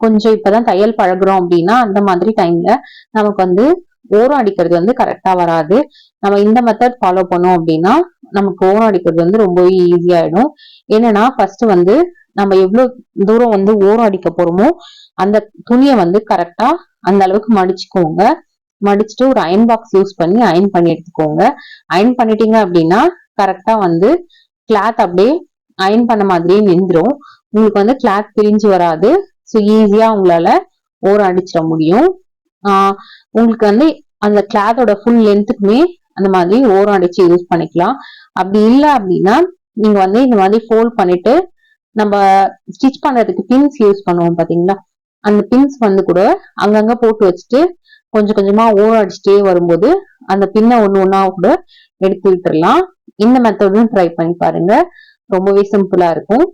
கொஞ்சம் இப்பதான் தையல் பழகுறோம் அப்படின்னா அந்த மாதிரி டைம்ல நமக்கு வந்து ஓரம் அடிக்கிறது வந்து கரெக்டா வராது. நம்ம இந்த மெத்தட் ஃபாலோ பண்ணோம் அப்படின்னா நமக்கு ஓரம் அடிக்கிறது வந்து ரொம்பவே ஈஸியாயிடும் என்னன்னா ஃபர்ஸ்ட் வந்து நம்ம எவ்வளவு தூரம் வந்து ஓரம் அடிக்க போறோமோ அந்த துணியை வந்து கரெக்டா அந்த அளவுக்கு மடிச்சுக்கோங்க. மடிச்சுட்டு ஒரு அயன் பாக்ஸ் யூஸ் பண்ணி அயன் பண்ணி எடுத்துக்கோங்க. அயன் பண்ணிட்டீங்க அப்படின்னா கரெக்டா வந்து கிளாத் அப்படியே அயன் பண்ண மாதிரியே நின்றுடும் உங்களுக்கு வந்து கிளாத் பிரிஞ்சு வராது. ஸோ ஈஸியா உங்களால ஓரம் அடிச்சிட முடியும். ஆஹ் உங்களுக்கு வந்து அந்த கிளாத்தோட ஃபுல் லென்த்துக்குமே அந்த மாதிரி ஓரம் அடிச்சு யூஸ் பண்ணிக்கலாம். அப்படி இல்லை அப்படின்னா நீங்க வந்து இந்த மாதிரி ஃபோல்ட் பண்ணிட்டு நம்ம ஸ்டிச் பண்றதுக்கு பின்ஸ் யூஸ் பண்ணுவோம் பாத்தீங்களா? அந்த பின்ஸ் வந்து கூட அங்கங்கே போட்டு வச்சுட்டு கொஞ்சம் கொஞ்சமா ஓரம் அடிச்சுட்டே வரும்போது அந்த பின்னை ஒன்று ஒன்றா கூட எடுத்து விட்டுறலாம். இந்த மெத்தடும் ட்ரை பண்ணி பாருங்க. ரொம்பவே சிம்பிளா இருக்கும்.